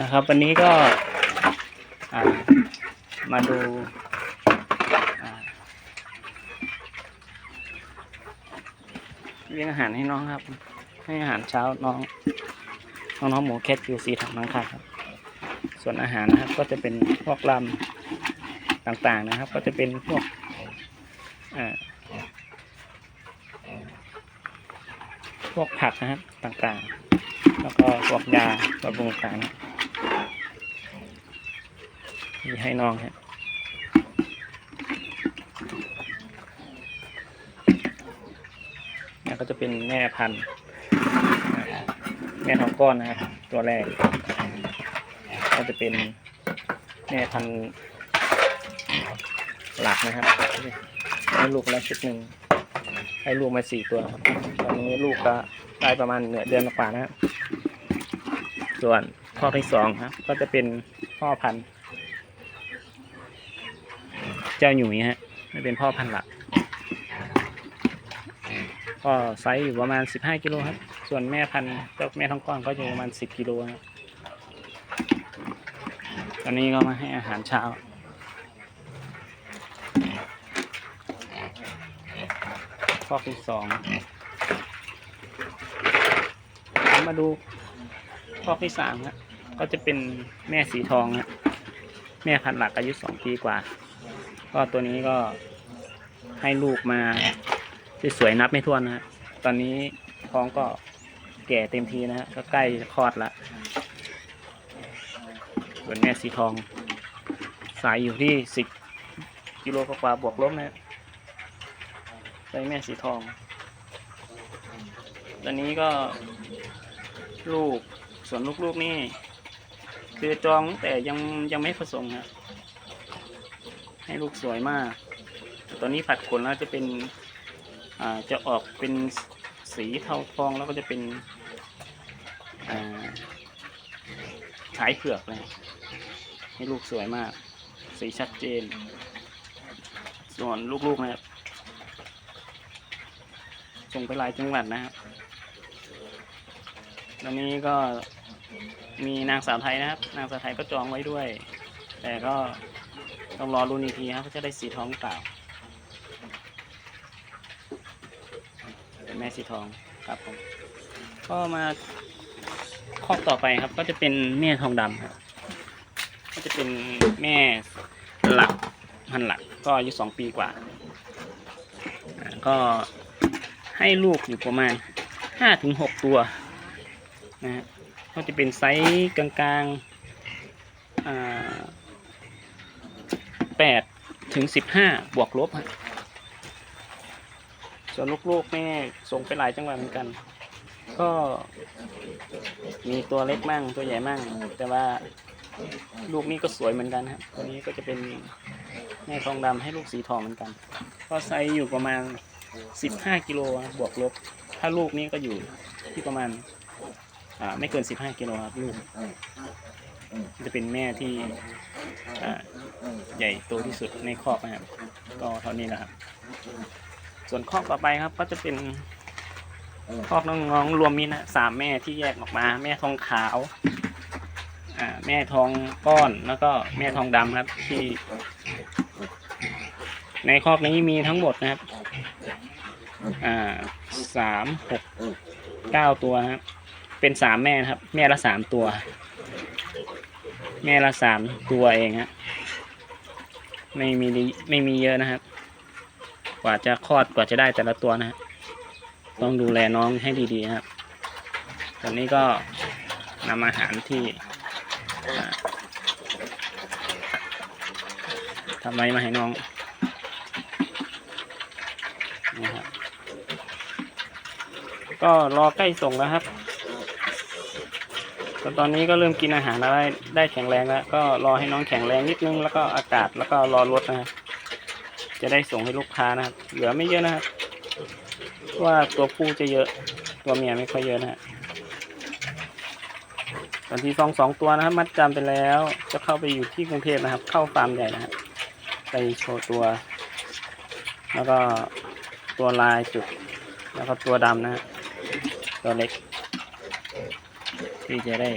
นะครับ วันนี้ก็มาดูเลี้ยงอาหารให้น้องครับ ให้อาหารเช้าน้องน้องน้องหมูแคทยูซีถังน้องค่ะครับ ส่วนอาหารนะครับก็จะเป็นพวกลำต่างๆนะครับ ก็จะเป็นพวกพวกผักนะครับต่างๆ แล้วก็พวกยาบำรุงต่างนะครับ มีให้น้องครับนี่ก็จะเป็นแม่พันธุ์แม่ทองก้อนนะครับตัวแรก ก็จะเป็นแม่พันธุ์หลักนะครับให้ลูกแล้วชุดหนึ่งให้ลูกมาสี่ตัวตอนนี้ลูกก็ได้ประมาณเหนือเดือนกว่านะครับส่วนข้อที่สองครับก็จะเป็นพ่อพันธุ์ เจ้าหนุ่ยฮะไม่เป็นพ่อพันธุ์หลัก ก็ไซส์อยู่ประมาณ 15 กิโลครับ ส่วนแม่พันธุ์เจ้าแม่ทองก้อนก็อยู่ประมาณ 10 กิโลครับตอนนี้ก็มาให้อาหารเช้าข้อที่สองมาดูข้อที่สามครับก็จะเป็นแม่สีทองครับแม่พันธุ์หลักอายุสองปีกว่า ก็ตัวนี้ก็ให้ลูกมาสวยนับไม่ถ้วนนะฮะตอนนี้ท้องก็แก่เต็มทีนะฮะก็ใกล้จะคลอดละส่วนแม่สีทอง สายอยู่ที่สิบกิโลกว่าบวกลบนะฮะใส่แม่สีทอง ตอนนี้ก็ลูกส่วนลูกๆนี่ คือจองแต่ยังยังไม่ผสมครับ ให้ลูกสวยมาก ตอนนี้ผัดขนแล้วจะเป็นอ่าจะออกเป็นสีเทาทองแล้วก็จะเป็นอ่าฉายเผือกเลยให้ลูกสวยมาก สีชัดเจน ส่วนลูกๆนะครับส่งไปหลายจังหวัดนะครับตอนนี้ก็มีนางสาวไทยนะครับ นางสาวไทยก็จองไว้ด้วย แต่ก็ ต้องรอรุ่นอีกทีครับก็จะได้สีทองเปล่าเป็นแม่สีทองครับผมก็มาข้อต่อไปครับ ก็จะเป็นแม่ทองดำครับก็จะเป็นแม่หลักพันหลักก็อายุสองปีกว่า ก็ให้ลูกอยู่ประมาณห้าถึงหกตัวนะฮะก็จะเป็นไซส์กลางๆอ่า แปดถึงสิบห้าบวกลบส่วนลูกๆแม่ส่งไปหลายจังหวัดเหมือนกัน ก็มีตัวเล็กมั่งตัวใหญ่มั่ง แต่ว่าลูกนี้ก็สวยเหมือนกันครับตัวนี้ก็จะเป็นแม่ทองดำให้ลูกสีทองเหมือนกัน ก็ไซส์อยู่ประมาณ 15กิโลบวกลบ ถ้าลูกนี้ก็อยู่ที่ประมาณอ่าไม่เกิน 15กิโลครับลูกจะเป็นแม่ที่ ใหญ่โตที่สุดในครอบนะครับ ก็เท่านี้แหละครับ ส่วนครอบต่อไปครับก็จะเป็นครอบน้องๆรวมมิตรนะสามแม่ที่แยกออกมา แม่ทองขาวแม่ทองก้อนแล้วก็แม่ทองดำครับ ที่ ในครอบนี้มีทั้งหมดนะครับสามหกเก้าตัวครับ เป็นสามแม่ครับ แม่ละสามตัว แม่ละสามตัวเองฮะ ไม่มีไม่มีเยอะนะครับ กว่าจะคลอดกว่าจะได้แต่ละตัวนะฮะ ต้องดูแลน้องให้ดีๆครับตอนนี้ก็นำอาหารที่ทำไว้มาให้น้องนะครับก็รอใกล้ส่งแล้วครับ แต่ตอนนี้ก็เริ่มกินอาหารแล้วได้ได้แข็งแรงแล้ว ก็รอให้น้องแข็งแรงนิดนึง แล้วก็อากาศแล้วก็รอรถนะครับจะได้ส่งให้ลูกค้านะครับ เหลือไม่เยอะนะครับว่าตัวผู้จะเยอะ ตัวเมียไม่ค่อยเยอะนะฮะตอนที่สองสองตัวนะครับ มัดจำไปแล้ว จะเข้าไปอยู่ที่กรุงเทพนะครับ เข้าฟาร์มใหญ่นะครับไปโชว์ตัว แล้วก็ตัวลายจุด แล้วก็ตัวดำนะฮะตัวเล็ก ที่จะได้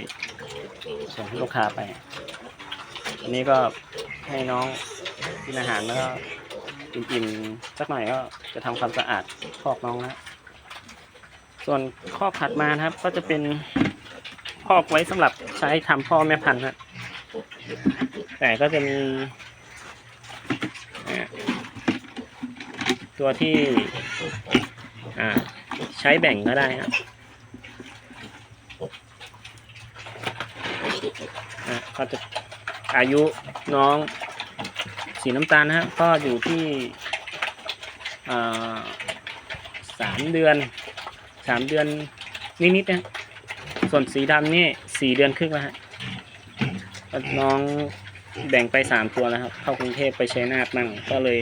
ส่งให้ลูกค้าไป อันนี้ก็ให้น้องกินอาหารแล้วก็อิ่มๆสักหน่อยก็จะทำความสะอาดคอกน้องนะส่วนคอกถัดมานะครับ ก็จะเป็นคอกไว้สำหรับใช้ทำพ่อแม่พันธุ์นะแต่ก็จะมี ตัวที่ใช้แบ่งก็ได้นะ อะก็จะอายุน้องสีน้ำตาลนะฮะก็อยู่ที่สามเดือนสามเดือนนิดๆนะส่วนสีดำนี่สี่เดือนครึ่งแล้วฮะน้องแบ่งไปสามตัวแล้วครับ เข้ากรุงเทพไปใช้นาทมั่ง ก็เลย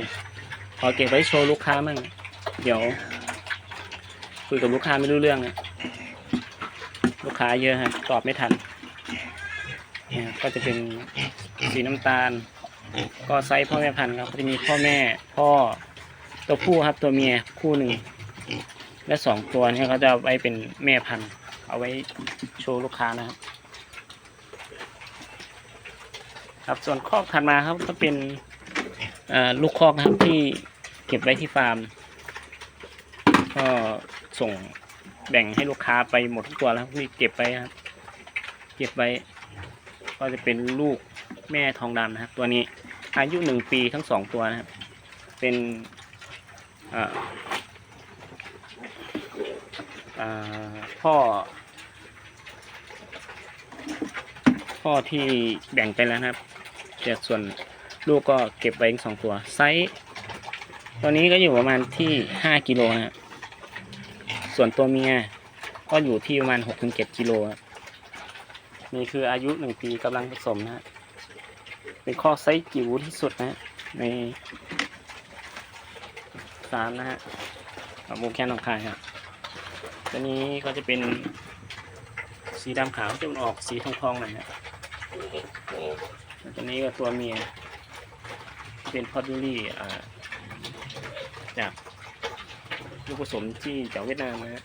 ขอเก็บไว้โชว์ลูกค้ามั่ง เดี๋ยว คุยกับลูกค้าไม่รู้เรื่องอะลูกค้าเยอะฮะตอบไม่ทัน เนี่ยก็จะเป็นสีน้ำตาล ก็ไซส์พ่อแม่พันธุ์ครับก็จะมีพ่อแม่พ่อตัวผู้ครับตัวเมียคู่หนึ่งและสองตัวนี้เขาจะไว้เป็นแม่พันธุ์เอาไว้โชว์ลูกค้านะครับ ครับส่วนคอกถัดมาครับก็เป็นลูกคอกนะครับที่เก็บไว้ที่ฟาร์ม ก็ส่งแบ่งให้ลูกค้าไปหมดทุกตัวแล้วที่เก็บไว้ครับ เก็บไว้ ก็จะเป็นลูกแม่ทองดำนะครับ ตัวนี้อายุหนึ่งปีทั้งสองตัวนะครับ เป็นพ่อ พ่อที่แบ่งไปแล้วนะครับแต่ส่วนลูกก็เก็บไว้อีกสองตัว ไซส์ตัวนี้ก็อยู่ประมาณที่ห้ากิโลนะส่วนตัวเมียก็อยู่ที่ประมาณหกถึงเจ็ดกิโลครับ นี่คืออายุหนึ่งปีกำลังผสมนะฮะเป็นข้อไซส์จิ๋วที่สุดนะฮะในสามนะฮะกับมูแคนของคายครับตัวนี้ก็จะเป็นสีดำขาวจะมันออกสีทองๆหน่อยนะตัวนี้ก็ตัวเมีย เป็นพอดูรี่จากลูกผสมที่จากเวียดนามนะฮะ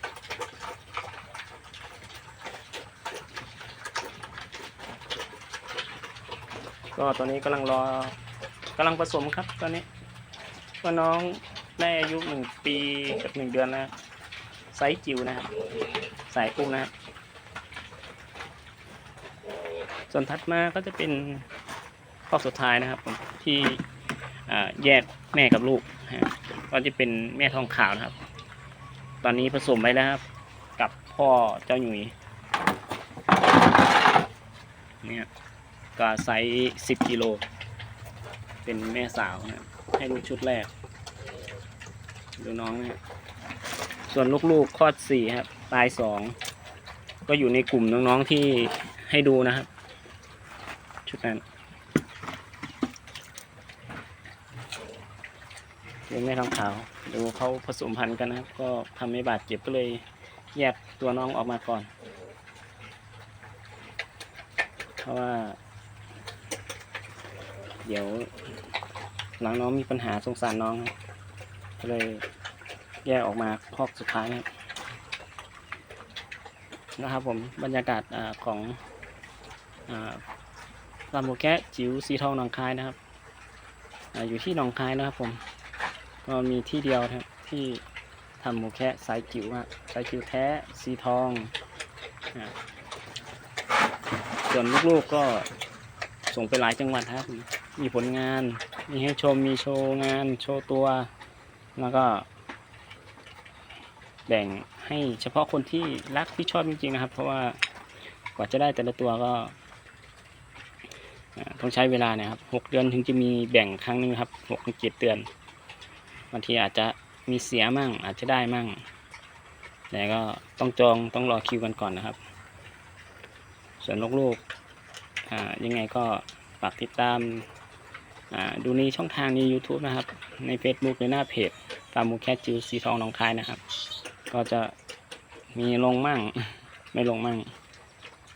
ก็ตอนนี้กำลังรอกำลังผสมครับตอนนี้ก็น้องได้อายุหนึ่งปีกับหนึ่งเดือนแล้วไซส์จิ๋วนะครับสายกุ้งนะครับส่วนถัดมาก็จะเป็นข้อสุดท้ายนะครับผมที่แยกแม่กับลูกก็จะเป็นแม่ทองขาวนะครับ ตอนนี้ผสมไว้แล้วครับ กับพ่อเจ้าหนุ่ยเนี่ย ก็ไซส์สิบกิโลเป็นแม่สาวนะครับให้ลูกชุดแรก ดูน้องเนี่ยส่วนลูกๆคลอดสี่ครับ ตายสองก็อยู่ในกลุ่มน้องๆที่ให้ดูนะครับ ชุดนั้นเป็นแม่ทองขาว ดูเขาผสมพันธุ์กันนะครับ ก็ทำให้บาดเจ็บก็เลยแยกตัวน้องออกมาก่อน เพราะว่า ดี๋ยวหลังน้องมีปัญหาสงสารน้องครับก็เลยแยกออกมาคอกสุดท้ายนะครับนะครับผมบรรยากาศอของอลำโบแกะจิ๋วสีทองหนองคายนะครับออยู่ที่หนองคายนะครับผมก็มีที่เดียวครับที่ทำหมูแคะสายจิ๋วอะสายจิ๋วแท้สีทองอส่วนลูกๆก็ส่งไปหลายจังหวัดครับ มีผลงาน มีให้ชม มีโชว์งาน โชว์ตัว แล้วก็ แบ่งให้เฉพาะคนที่รักที่ชอบจริงๆนะครับ เพราะว่ากว่าจะได้แต่ละตัวก็ต้องใช้เวลาเนี่ยครับหกเดือนถึงจะมีแบ่งครั้งหนึงครับหกถึงเจ็ดเดือนบางทีอาจจะมีเสียมั่ง อาจจะได้มั่ง แต่ก็ต้องจองต้องรอคิวกันก่อนนะครับ ส่วนลูกๆยังไงก็ฝากติดตาม ดูในช่องทางใน YouTube นะครับ ใน Facebook ในหน้าเพจตามมูแคทจิวสีทองหนองคายนะครับ ก็จะมีลงมั่ง ไม่ลงมั่ง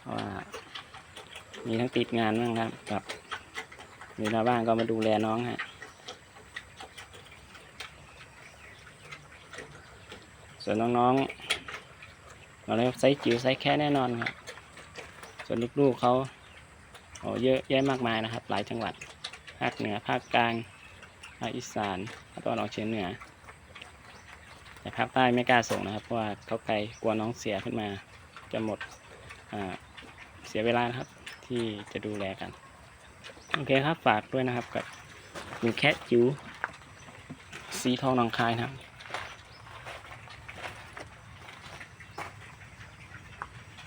เพราะว่ามีทั้งติดงานมั่งครับกับเวลาว่างก็มาดูแลน้องฮะส่วนน้องๆมาแล้วไซส์จิ๋วไซส์แค่แน่นอนครับ ส่วนลูกๆเขาอ้เยอะแยะมากมายนะครับ หลายจังหวัด ภาคเหนือ ภาคกลาง ภาคอีสานภาคตะวันออกเฉียงเหนือ แต่ภาคใต้ไม่กล้าส่งนะครับ เพราะว่าเขาไกลกลัวน้องเสียขึ้นมา จะหมดเสียเวลานะครับ ที่จะดูแลกัน โอเคครับ ฝากด้วยนะครับกับหมูแคทจิ๋วสีทองนองคายนะครับ